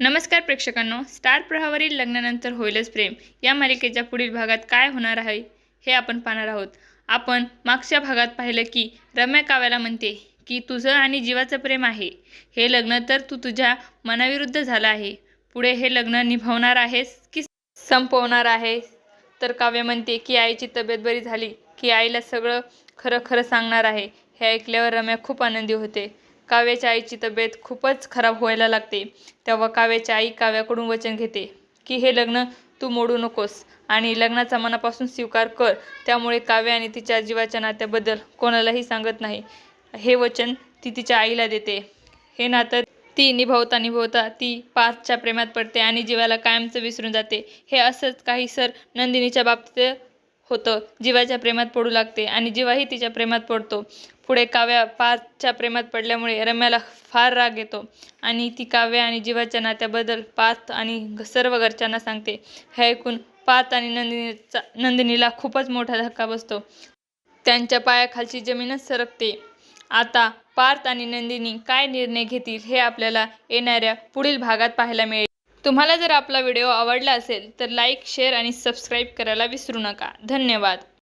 नमस्कार प्रेक्षकांनो स्टार प्रहावरील लग्नानंतर होईलच प्रेम. या मालिकेच्या पुढील भागात काय होणार आहे हे आपण पाहणार आहोत. आपण मागच्या भागात पाहिलं की रम्या काव्याला म्हणते की तुझं आणि जीवाचं प्रेम आहे. हे लग्न तर तू तुझ्या मनाविरुद्ध झालं आहे. पुढे हे लग्न निभावणार आहेस की संपवणार आहे तर काव्य म्हणते की आईची तब्येत बरी झाली की आईला सगळं खरं खरं सांगणार आहे. हे ऐकल्यावर रम्या खूप आनंदी होते. काव्याच्या आईची तब्येत खूपच खराब व्हायला लागते. तेव्हा काव्याची आई काव्याकडून वचन घेते की हे लग्न तू मोडू नकोस आणि लग्नाचा मनापासून स्वीकार कर. त्यामुळे काव्या आणि तिच्या जीवाच्या नात्याबद्दल कोणालाही सांगत नाही. हे वचन ती तिच्या आईला देते. हे नातं ती निभावता निभावता ती पाचच्या प्रेमात पडते आणि जीवाला कायमचं विसरून जाते. हे असंच काही सर नंदिनीच्या बाबतीत होतं. जीवाच्या प्रेमात पडू लागते आणि जीवाही तिच्या प्रेमात पडतो. पुढे काव्या पाचच्या प्रेमात पडल्यामुळे रम्याला फार राग येतो आणि ती काव्य आणि जीवाच्या नात्याबद्दल पाच आणि सर्व घरच्यांना सांगते. हे ऐकून पाच आणि नंदिनीचा नंदिनीला खूपच मोठा धक्का बसतो. त्यांच्या पायाखालची जमीनच सरकते. आता पार्थ आणि नंदिनी काय निर्णय घेतील हे आपल्याला येणाऱ्या पुढील भागात पाहायला मिळेल. तुम्हाला जर आपला व्हिडिओ आवडला असेल तर लाईक शेअर आणि सबस्क्राईब करायला विसरू नका. धन्यवाद.